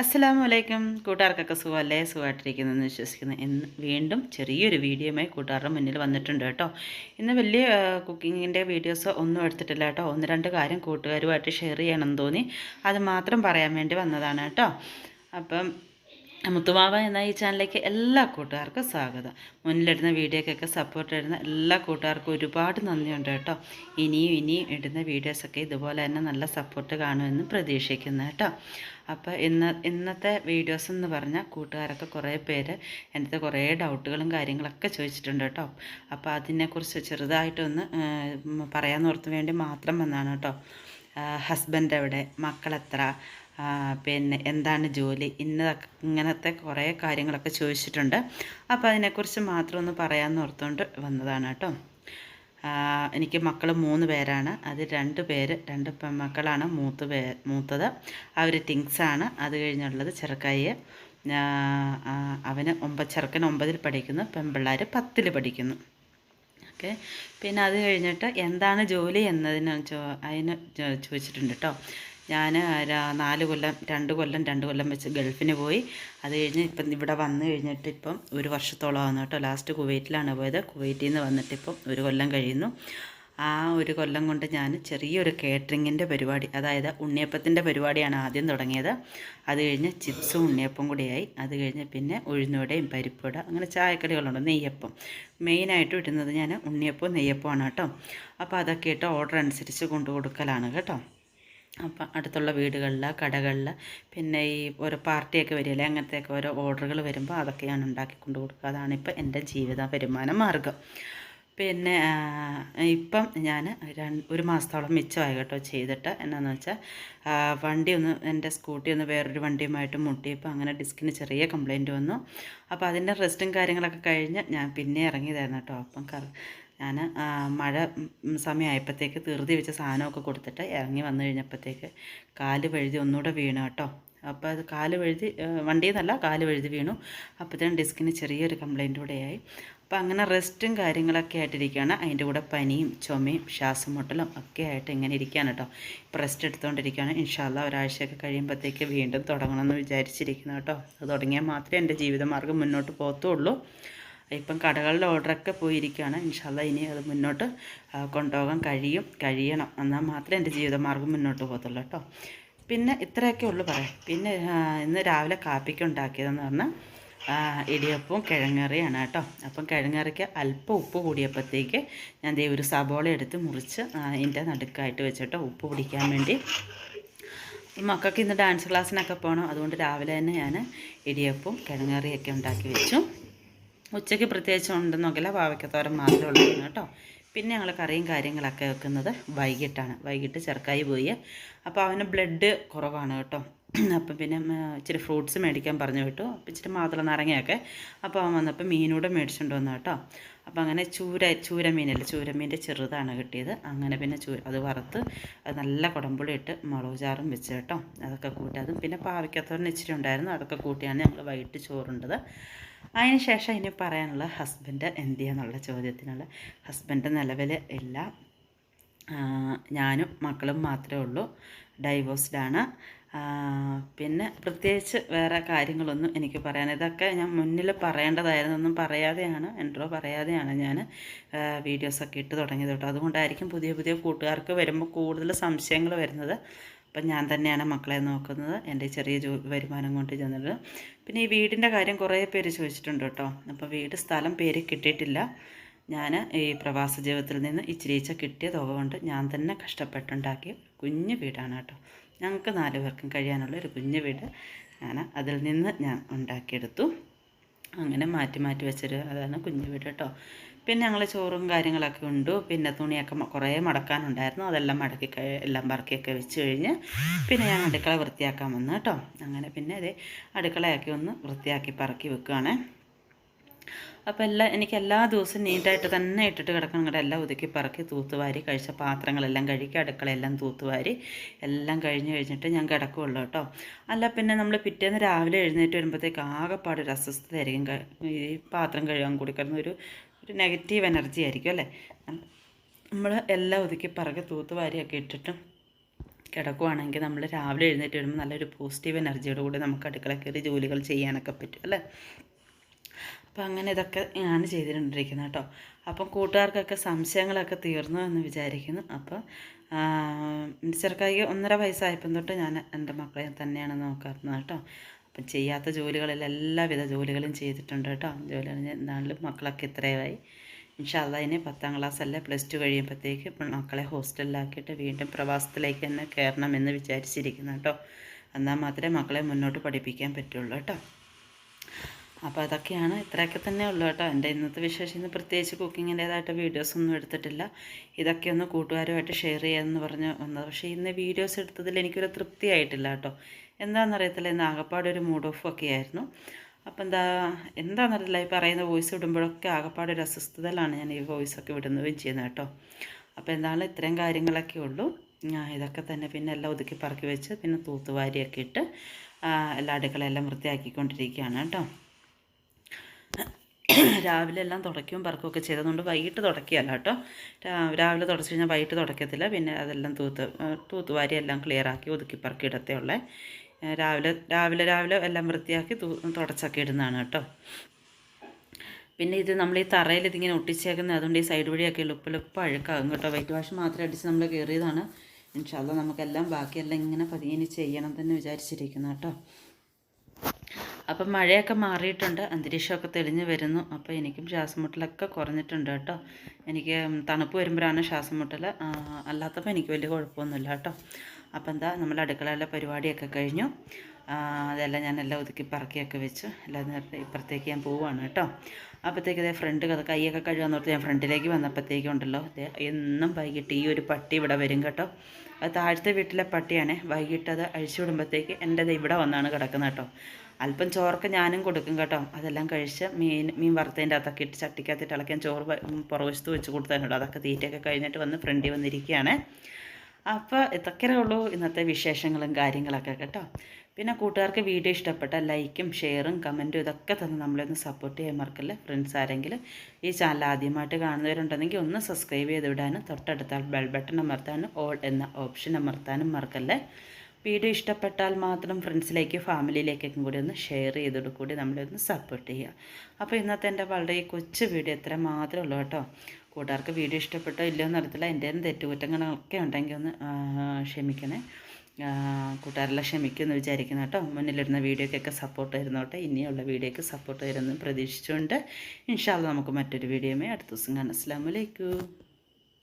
അസ്സലാമു വലൈക്കും കൂട്ടുകാർക്കൊക്കെ സുഖമല്ലേ? സുഖമായിട്ടിരിക്കുന്നതെന്ന് വിശ്വസിക്കുന്നു. ഇന്ന് വീണ്ടും ചെറിയൊരു വീഡിയോയുമായി കൂട്ടുകാരുടെ മുന്നിൽ വന്നിട്ടുണ്ട് കേട്ടോ. ഇന്ന് വലിയ കുക്കിങ്ങിന്റെ വീഡിയോസ് ഒന്നും എടുത്തിട്ടില്ല കേട്ടോ. ഒന്ന് രണ്ട് കാര്യം കൂട്ടുകാരുമായിട്ട് ഷെയർ ചെയ്യണമെന്ന് തോന്നി. അത് മാത്രം പറയാൻ വേണ്ടി വന്നതാണ് കേട്ടോ. അപ്പം മുത്തുമാവ എന്ന ഈ ചാനലിലേക്ക് എല്ലാ കൂട്ടുകാർക്കും സ്വാഗതം. മുന്നിലിടുന്ന വീഡിയോക്കൊക്കെ സപ്പോർട്ട് ഇടുന്ന എല്ലാ കൂട്ടുകാർക്കും ഒരുപാട് നന്ദിയുണ്ട് കേട്ടോ. ഇനിയും ഇനിയും ഇടുന്ന വീഡിയോസൊക്കെ ഇതുപോലെ തന്നെ നല്ല സപ്പോർട്ട് കാണുമെന്ന് പ്രതീക്ഷിക്കുന്നു കേട്ടോ. അപ്പോൾ ഇന്ന് ഇന്നത്തെ വീഡിയോസ് എന്ന് പറഞ്ഞാൽ കൂട്ടുകാരൊക്കെ കുറേ പേര് എന്റെ കുറേ ഡൗട്ടുകളും കാര്യങ്ങളൊക്കെ ചോദിച്ചിട്ടുണ്ട് കേട്ടോ. അപ്പോൾ അതിനെക്കുറിച്ച് ചെറുതായിട്ടൊന്ന് പറയാമെന്ന് ഓർത്ത് വേണ്ടി മാത്രം വന്നതാണ് കേട്ടോ. ഹസ്ബൻഡ് എവിടെ? മക്കളെത്ര? പിന്നെ എന്താണ് ജോലി? ഇന്നതൊക്കെ ഇങ്ങനത്തെ കുറേ കാര്യങ്ങളൊക്കെ ചോദിച്ചിട്ടുണ്ട്. അപ്പോൾ അതിനെക്കുറിച്ച് മാത്രം ഒന്ന് പറയാമെന്ന് ഓർത്തുകൊണ്ട് വന്നതാണ് കേട്ടോ. എനിക്ക് മക്കൾ മൂന്ന് പേരാണ്. അത് രണ്ട് പേര് രണ്ട് പെൺമക്കളാണ്. മൂത്ത് പേ മൂത്തത് അവർ തിങ്സാണ് അത് കഴിഞ്ഞുള്ളത് ചെറുക്കായി അവന് ഒമ്പത് ചെറുക്കൻ ഒമ്പതിൽ പഠിക്കുന്നു. പെൺപിള്ളേർ പത്തിൽ പഠിക്കുന്നു. ഓക്കെ പിന്നെ അത് കഴിഞ്ഞിട്ട് എന്താണ് ജോലി എന്നതിന് ചോ അതിന് ചോദിച്ചിട്ടുണ്ട് കേട്ടോ ഞാൻ നാല് കൊല്ലം രണ്ട് കൊല്ലം രണ്ട് കൊല്ലം വെച്ച് ഗൾഫിന് പോയി. അത് കഴിഞ്ഞ് ഇപ്പം ഇവിടെ വന്നു കഴിഞ്ഞിട്ട് ഇപ്പം ഒരു വർഷത്തോളം വർഷത്തോളമാണ് കേട്ടോ ലാസ്റ്റ് കുവൈറ്റിലാണ് പോയത്. കുവൈറ്റിൽ നിന്ന് വന്നിട്ട് ഇപ്പം ഒരു കൊല്ലം കഴിയുന്നു. ആ ഒരു കൊല്ലം കൊണ്ട് ഞാൻ ചെറിയൊരു കേറ്ററിങ്ങിന്റെ പരിപാടി അതായത് ഉണ്ണിയപ്പത്തിന്റെ പരിപാടിയാണ് ആദ്യം തുടങ്ങിയത്. അത് കഴിഞ്ഞ് ചിപ്സും ഉണ്ണിയപ്പം കൂടിയായി. അത് കഴിഞ്ഞ് പിന്നെ ഉഴുന്നുവടയും പരിപ്പുവട അങ്ങനെ ചായക്കടികളുണ്ട് നെയ്യപ്പം. മെയിനായിട്ട് ഇടുന്നത് ഞാൻ ഉണ്ണിയപ്പവും നെയ്യപ്പമാണ് കേട്ടോ. അപ്പോൾ അതൊക്കെ ഇട്ട് ഓർഡർ അനുസരിച്ച് കൊണ്ടു കൊടുക്കലാണ് കേട്ടോ. അപ്പം അടുത്തുള്ള വീടുകളിൽ കടകളിൽ പിന്നെ ഈ ഓരോ പാർട്ടിയൊക്കെ വരില്ലേ അങ്ങനത്തെയൊക്കെ ഓരോ ഓർഡറുകൾ വരുമ്പോൾ അതൊക്കെ ഞാൻ ഉണ്ടാക്കി കൊണ്ട് കൊടുക്കുക അതാണിപ്പോൾ എന്റെ ജീവിത വരുമാന മാർഗം പിന്നെ ഇപ്പം ഞാൻ ഒരു മാസത്തോളം മിച്ചമായി കേട്ടോ ചെയ്തിട്ട്. എന്നാന്ന് വെച്ചാൽ വണ്ടി ഒന്ന് എന്റെ സ്കൂട്ടി ഒന്ന് വേറൊരു വണ്ടിയുമായിട്ട് മുട്ടിയപ്പോൾ അങ്ങനെ ഡിസ്കിന് ചെറിയ കംപ്ലയിന്റ് വന്നു. അപ്പോൾ അതിന്റെ റെസ്റ്റും കാര്യങ്ങളൊക്കെ കഴിഞ്ഞ് ഞാൻ പിന്നെ ഇറങ്ങിയതായിരുന്നു കേട്ടോ. അപ്പം കറ ഞാൻ മഴ സമയമായപ്പോഴത്തേക്ക് തീർത്തി വെച്ച സാധനമൊക്കെ കൊടുത്തിട്ട് ഇറങ്ങി വന്നു കഴിഞ്ഞപ്പോഴത്തേക്ക് കാൽ വഴുതി ഒന്നുകൂടെ വീണ് കേട്ടോ. അപ്പോൾ അത് കാൽ വഴുതി വണ്ടിയിൽ നിന്നല്ല കാൽ വഴുതി വീണു. അപ്പോഴത്തേനും ഡിസ്കിന് ചെറിയൊരു കംപ്ലയിന്റ് കൂടെയായി. അപ്പോൾ അങ്ങനെ റെസ്റ്റും കാര്യങ്ങളൊക്കെ ആയിട്ടിരിക്കുകയാണ്. അതിന്റെ കൂടെ പനിയും ചുമയും ശ്വാസം മുട്ടലും ഒക്കെ ആയിട്ട് ഇങ്ങനെ ഇരിക്കുകയാണ് കേട്ടോ. ഇപ്പോൾ റെസ്റ്റ് എടുത്തുകൊണ്ടിരിക്കുകയാണ്. ഇൻഷാല്ല ഒരാഴ്ചയൊക്കെ കഴിയുമ്പോഴത്തേക്ക് വീണ്ടും തുടങ്ങണമെന്ന് വിചാരിച്ചിരിക്കുന്നു കേട്ടോ. അത് തുടങ്ങിയാൽ മാത്രമേ എന്റെ ജീവിതമാർഗം മുന്നോട്ട് പോകത്തുള്ളൂ. ഇപ്പം കടകളുടെ ഓർഡറൊക്കെ പോയിരിക്കുകയാണ്. ഇൻഷാല്ല ഇനി അത് മുന്നോട്ട് കൊണ്ടുപോകാൻ കഴിയും. കഴിയണം. എന്നാൽ മാത്രമേ എന്റെ ജീവിതമാർഗം മുന്നോട്ട് പോകത്തുള്ളൂ കേട്ടോ. പിന്നെ ഇത്രയൊക്കെ ഉള്ളു പറയാം. പിന്നെ ഇന്ന് രാവിലെ കാപ്പിക്ക് ഉണ്ടാക്കിയതെന്ന് പറഞ്ഞാൽ ഇടിയപ്പവും കിഴങ്ങറിയാണ് കേട്ടോ. അപ്പം കിഴങ്ങറിക്ക് അല്പം ഉപ്പ് കൂടിയപ്പോഴത്തേക്ക് ഞാൻ ദേ ഒരു സബോള എടുത്ത് മുറിച്ച് അതിന്റെ നടുക്കായിട്ട് വെച്ചിട്ട് ഉപ്പ് പിടിക്കാൻ വേണ്ടി മക്കൾക്ക് ഇന്ന് ഡാൻസ് ക്ലാസ്സിനൊക്കെ പോകണം അതുകൊണ്ട് രാവിലെ തന്നെ ഞാൻ ഇടിയപ്പവും കിഴങ്ങറിയൊക്കെ ഉണ്ടാക്കി വെച്ചു. ഉച്ചയ്ക്ക് പ്രത്യേകിച്ച് ഉണ്ടെന്നൊക്കില്ല പാവയ്ക്കത്തോരം മാത്രമേ ഉള്ളൂ കേട്ടോ. പിന്നെ ഞങ്ങൾ കറിയും കാര്യങ്ങളൊക്കെ വെക്കുന്നത് വൈകിട്ടാണ്. വൈകിട്ട് ചെറുക്കായി പോയി. അപ്പോൾ അവന് ബ്ലഡ് കുറവാണ് കേട്ടോ. അപ്പം പിന്നെ ഇച്ചിരി ഫ്രൂട്ട്സ് മേടിക്കാൻ പറഞ്ഞു വിട്ടു. അപ്പം ഇച്ചിരി മാതള നാരങ്ങയൊക്കെ അപ്പോൾ അവൻ വന്നപ്പോൾ മീനൂടെ മേടിച്ചുകൊണ്ട് വന്നു കേട്ടോ. അപ്പം അങ്ങനെ ചൂര ചൂരമീനല്ലേ? ചൂരമീന്റെ ചെറുതാണ് കിട്ടിയത്. അങ്ങനെ പിന്നെ ചൂ അത് വറുത്ത് അത് നല്ല കുടമ്പുളി ഇട്ട് മുളക് ചാറും വെച്ച് കേട്ടോ. അതൊക്കെ കൂട്ടി അതും പിന്നെ പാവയ്ക്കത്തോരൻ ഇച്ചിരി ഉണ്ടായിരുന്നു. അതൊക്കെ കൂട്ടിയാണ് ഞങ്ങൾ വൈകിട്ട് ചോറുണ്ടത്. അതിന് ശേഷം ഇനി പറയാനുള്ള ഹസ്ബൻഡ് എന്ത് ചെയ്യാന്നുള്ള ചോദ്യത്തിനുള്ള ഹസ്ബൻഡ് നിലവിൽ ഇല്ല. ഞാനും മക്കളും മാത്രമേ ഉള്ളൂ. ഡൈവോഴ്സ്ഡാണ് പിന്നെ പ്രത്യേകിച്ച് വേറെ കാര്യങ്ങളൊന്നും എനിക്ക് പറയാൻ ഇതൊക്കെ ഞാൻ മുന്നിൽ പറയേണ്ടതായിരുന്നൊന്നും പറയാതെയാണ് എൻട്രോ പറയാതെയാണ് ഞാൻ വീഡിയോസൊക്കെ ഇട്ട് തുടങ്ങിയത് കേട്ടോ. അതുകൊണ്ടായിരിക്കും പുതിയ പുതിയ കൂട്ടുകാർക്ക് വരുമ്പോൾ കൂടുതൽ സംശയങ്ങൾ വരുന്നത്. അപ്പം ഞാൻ തന്നെയാണ് മക്കളെ നോക്കുന്നത് എന്റെ ചെറിയ ജോ വരുമാനം കൊണ്ട് ചെന്നത്. പിന്നെ ഈ വീടിന്റെ കാര്യം കുറേ പേര് ചോദിച്ചിട്ടുണ്ട് കേട്ടോ. അപ്പോൾ വീട് സ്ഥലം പേര് കിട്ടിയിട്ടില്ല. ഞാൻ ഈ പ്രവാസ ജീവിതത്തിൽ നിന്ന് ഇച്ചിരിച്ച കിട്ടിയ തുക കൊണ്ട് ഞാൻ തന്നെ കഷ്ടപ്പെട്ടുണ്ടാക്കിയ കുഞ്ഞു വീടാണ് കേട്ടോ. ഞങ്ങൾക്ക് നാല് പേർക്കും കഴിയാനുള്ള ഒരു കുഞ്ഞു വീട് ഞാൻ അതിൽ നിന്ന് ഞാൻ ഉണ്ടാക്കിയെടുത്തു. അങ്ങനെ മാറ്റി മാറ്റി വെച്ചൊരു അതാണ് കുഞ്ഞു വീട് കേട്ടോ. പിന്നെ ഞങ്ങൾ ചോറും കാര്യങ്ങളൊക്കെ ഉണ്ട്. പിന്നെ തുണിയൊക്കെ കുറേ മടക്കാനുണ്ടായിരുന്നു. അതെല്ലാം മടക്കി എല്ലാം പറക്കിയൊക്കെ വെച്ച് കഴിഞ്ഞ് പിന്നെ ഞാൻ അടുക്കള വൃത്തിയാക്കാൻ വന്നു കേട്ടോ. അങ്ങനെ പിന്നെ അതേ അടുക്കളയൊക്കെ ഒന്ന് വൃത്തിയാക്കി പറക്കി വെക്കുകയാണ് അപ്പോൾ എല്ലാം എനിക്ക് എല്ലാ ദിവസവും നീറ്റായിട്ട് തന്നെ ഇട്ടിട്ട് കിടക്കണം. ഇങ്ങോട്ട് എല്ലാം ഒതുക്കി പറക്കി തൂത്തുവാരി കഴിച്ച പാത്രങ്ങളെല്ലാം കഴുകി അടുക്കളയെല്ലാം തൂത്തുവാരി എല്ലാം കഴിഞ്ഞ് കഴിഞ്ഞിട്ട് ഞാൻ കിടക്കുള്ളൂ കേട്ടോ. അല്ല പിന്നെ നമ്മൾ പിറ്റേന്ന് രാവിലെ എഴുന്നേറ്റ് വരുമ്പോഴത്തേക്ക് ആകെപ്പാടൊരു അസ്വസ്ഥതയായിരിക്കും. ഈ പാത്രം കഴുകാൻ കൂടി കിടന്ന ഒരു ഒരു നെഗറ്റീവ് എനർജി ആയിരിക്കും അല്ലേ? നമ്മൾ എല്ലാം ഒതുക്കി പറക്കി തൂത്തുവാരിയൊക്കെ ഇട്ടിട്ട് കിടക്കുവാണെങ്കിൽ നമ്മൾ രാവിലെ എഴുന്നേറ്റ് വരുമ്പോൾ നല്ലൊരു പോസിറ്റീവ് എനർജിയോട് കൂടി നമുക്ക് അടുക്കള കയറി ജോലികൾ ചെയ്യാനൊക്കെ പറ്റും അല്ലേ? അപ്പം അങ്ങനെ ഇതൊക്കെ ഞാൻ ചെയ്തിട്ടുണ്ടിരിക്കുന്നത് കേട്ടോ. അപ്പം കൂട്ടുകാർക്കൊക്കെ സംശയങ്ങളൊക്കെ തീർന്നു എന്ന് വിചാരിക്കുന്നു. അപ്പോൾ ചെറുക്കായി ഒന്നര വയസ്സായപ്പം തൊട്ട് ഞാൻ എന്റെ മക്കളെ തന്നെയാണ് നോക്കാറുന്നത് കേട്ടോ. അപ്പം ചെയ്യാത്ത ജോലികളിൽ എല്ലാവിധ ജോലികളും ചെയ്തിട്ടുണ്ട് കേട്ടോ. ജോലി എന്താണെങ്കിലും മക്കളൊക്കെ ഇത്രയായി. ഇൻഷാല്ല ഇനി പത്താം ക്ലാസ് അല്ല പ്ലസ് ടു കഴിയുമ്പോഴത്തേക്ക് മക്കളെ ഹോസ്റ്റലിലാക്കിയിട്ട് വീണ്ടും പ്രവാസത്തിലേക്ക് തന്നെ കയറണമെന്ന് വിചാരിച്ചിരിക്കുന്നു കേട്ടോ. എന്നാൽ മാത്രമേ മക്കളെ മുന്നോട്ട് പഠിപ്പിക്കാൻ പറ്റുള്ളൂ കേട്ടോ. അപ്പോൾ അതൊക്കെയാണ് ഇത്രയൊക്കെ തന്നെ ഉള്ളൂ കേട്ടോ. എന്റെ ഇന്നത്തെ വിശേഷം ഇന്ന് പ്രത്യേകിച്ച് കുക്കിങ്ങിന്റേതായിട്ട് വീഡിയോസൊന്നും എടുത്തിട്ടില്ല. ഇതൊക്കെ ഒന്ന് കൂട്ടുകാരുമായിട്ട് ഷെയർ ചെയ്യാമെന്ന് പറഞ്ഞ് വന്നത്. പക്ഷേ ഇന്ന് വീഡിയോസ് എടുത്തതിൽ എനിക്കൊരു തൃപ്തിയായിട്ടില്ല കേട്ടോ. എന്താണെന്നറിയത്തില്ല ഇന്ന് ആകപ്പാട് ഒരു മൂഡ് ഓഫ് ഒക്കെ ആയിരുന്നു. അപ്പോൾ എന്താ എന്താണെന്നറിയില്ല ഈ പറയുന്ന വോയിസ് വിടുമ്പോഴൊക്കെ ആകപ്പാട് ഒരു അസ്വസ്ഥതയിലാണ് ഞാൻ ഈ വോയിസൊക്കെ വിടുന്നതും ചെയ്യുന്നത് കേട്ടോ. അപ്പോൾ എന്താണ് ഇത്രയും കാര്യങ്ങളൊക്കെ ഉള്ളൂ. ഇതൊക്കെ തന്നെ പിന്നെ എല്ലാം ഒതുക്കി പറക്കി വെച്ച് പിന്നെ തൂത്തുവാരിയൊക്കെ ഇട്ട് എല്ലാ അടുക്കളയെല്ലാം വൃത്തിയാക്കിക്കൊണ്ടിരിക്കുകയാണ് കേട്ടോ. രാവിലെ എല്ലാം തുടയ്ക്കും പറക്കുകയൊക്കെ ചെയ്തതുകൊണ്ട് വൈകിട്ട് തുടക്കുകയല്ല കേട്ടോ. രാവിലെ തുടച്ച് കഴിഞ്ഞാൽ വൈകിട്ട് തുടക്കത്തില്ല. പിന്നെ അതെല്ലാം തൂത്ത് തൂത്തുവാരി എല്ലാം ക്ലിയർ ആക്കി ഒതുക്കി പറക്കി ഇടത്തേ ഉള്ളേ. രാവിലെ രാവിലെ രാവിലെ എല്ലാം വൃത്തിയാക്കി തുടച്ചൊക്കെ ഇടുന്നതാണ് കേട്ടോ. പിന്നെ ഇത് നമ്മൾ ഈ തറയിൽ ഇതിങ്ങനെ ഒട്ടിച്ചേക്കുന്നത് അതുകൊണ്ട് ഈ സൈഡ് വഴിയൊക്കെ എളുപ്പം അഴുക്കാകും കേട്ടോ. വൈറ്റ് വാഷ് മാത്രം അടിച്ച് നമ്മൾ കയറിയതാണ് ഇൻഷാല്ല നമുക്കെല്ലാം ബാക്കിയെല്ലാം ഇങ്ങനെ പതിയെ ചെയ്യണം തന്നെ വിചാരിച്ചിരിക്കുന്നു കേട്ടോ. അപ്പം മഴയൊക്കെ മാറിയിട്ടുണ്ട് അന്തരീക്ഷമൊക്കെ തെളിഞ്ഞു വരുന്നു. അപ്പോൾ എനിക്കും ശ്വാസം മുട്ടലൊക്കെ കുറഞ്ഞിട്ടുണ്ട് കേട്ടോ. എനിക്ക് തണുപ്പ് വരുമ്പോഴാണ് ശ്വാസം മുട്ടൽ അല്ലാത്തപ്പോൾ എനിക്ക് വലിയ കുഴപ്പമൊന്നുമില്ല കേട്ടോ. അപ്പം എന്താ നമ്മൾ അടുക്കളയിലെ പരിപാടിയൊക്കെ കഴിഞ്ഞു. അതെല്ലാം ഞാൻ എല്ലാം ഒതുക്കി പറക്കിയൊക്കെ വെച്ചു എല്ലാം നേരത്തെ ഇപ്പുറത്തേക്ക് ഞാൻ പോവുകയാണ് കേട്ടോ. അപ്പോഴത്തേക്ക് അതേ ഫ്രണ്ട് കഥ കൈയൊക്കെ കഴുകാൻ ഓർത്ത് ഞാൻ ഫ്രണ്ടിലേക്ക് വന്നപ്പോഴത്തേക്കും ഉണ്ടല്ലോ. അതെ എന്നും വൈകിട്ട് ഈ ഒരു പട്ടി ഇവിടെ വരും കേട്ടോ. അത് താഴത്തെ വീട്ടിലെ പട്ടിയാണേ. വൈകിട്ട് അത് അഴിച്ചു വിടുമ്പോഴത്തേക്ക് എന്റെ ഇവിടെ വന്നാണ് കിടക്കുന്നത് കേട്ടോ. അല്പം ചോറൊക്കെ ഞാനും കൊടുക്കും കേട്ടോ. അതെല്ലാം കഴിച്ച് മീൻ മീൻ വറുത്തതിന്റെ അകത്തൊക്കെ ഇട്ട് ചട്ടിക്കകത്തിട്ട് ഇളക്കാൻ ചോറ് പുറവശത്ത് വെച്ച് കൊടുത്താലുണ്ട് അതൊക്കെ തീറ്റയൊക്കെ കഴിഞ്ഞിട്ട് വന്ന് ഫ്രണ്ടിൽ വന്നിരിക്കുകയാണ്. അപ്പോൾ ഇതൊക്കെ ഉള്ളൂ ഇന്നത്തെ വിശേഷങ്ങളും കാര്യങ്ങളൊക്കെ കേട്ടോ. പിന്നെ കൂട്ടുകാർക്ക് വീഡിയോ ഇഷ്ടപ്പെട്ട ലൈക്കും ഷെയറും കമന്റും ഇതൊക്കെ തന്നെ നമ്മളൊന്ന് സപ്പോർട്ട് ചെയ്യാൻ മറക്കല്ലേ ഫ്രണ്ട്സ് ആരെങ്കിലും. ഈ ചാനൽ ആദ്യമായിട്ട് കാണുന്നവരുണ്ടെങ്കിൽ ഒന്ന് സബ്സ്ക്രൈബ് ചെയ്ത് വിടാനും തൊട്ടടുത്താൽ ബെൽ ബട്ടൺ അമർത്താനും ഓൾ എന്ന ഓപ്ഷൻ അമർത്താനും മറക്കല്ലേ. വീഡിയോ ഇഷ്ടപ്പെട്ടാൽ മാത്രം ഫ്രണ്ട്സിലേക്ക് ഫാമിലിയിലേക്കും കൂടി ഒന്ന് ഷെയർ ചെയ്തോട് കൂടി നമ്മളൊന്ന് സപ്പോർട്ട് ചെയ്യുക. അപ്പോൾ ഇന്നത്തെ എന്റെ വളരെ കൊച്ചു വീഡിയോ എത്ര മാത്രമേ ഉള്ളൂ കേട്ടോ. കൂട്ടുകാർക്ക് വീഡിയോ ഇഷ്ടപ്പെട്ടോ ഇല്ലയോ എന്ന് അറിയത്തില്ല. എന്റെ തെറ്റുകുറ്റങ്ങളൊക്കെ ഉണ്ടെങ്കിൽ ഒന്ന് ക്ഷമിക്കണേ. കൂട്ടുകാരെല്ലാം ക്ഷമിക്കുമെന്ന് വിചാരിക്കുന്നു കേട്ടോ. മുന്നിലിരുന്ന വീഡിയോക്കൊക്കെ സപ്പോർട്ട് തരുന്നോട്ടെ ഇനിയുള്ള വീഡിയോയ്ക്ക് സപ്പോർട്ട് തരുമെന്ന് പ്രതീക്ഷിച്ചുകൊണ്ട് ഇൻഷാല്ല നമുക്ക് മറ്റൊരു വീഡിയോമേ അടുത്ത ദിവസം കാണാം. അസ്സാം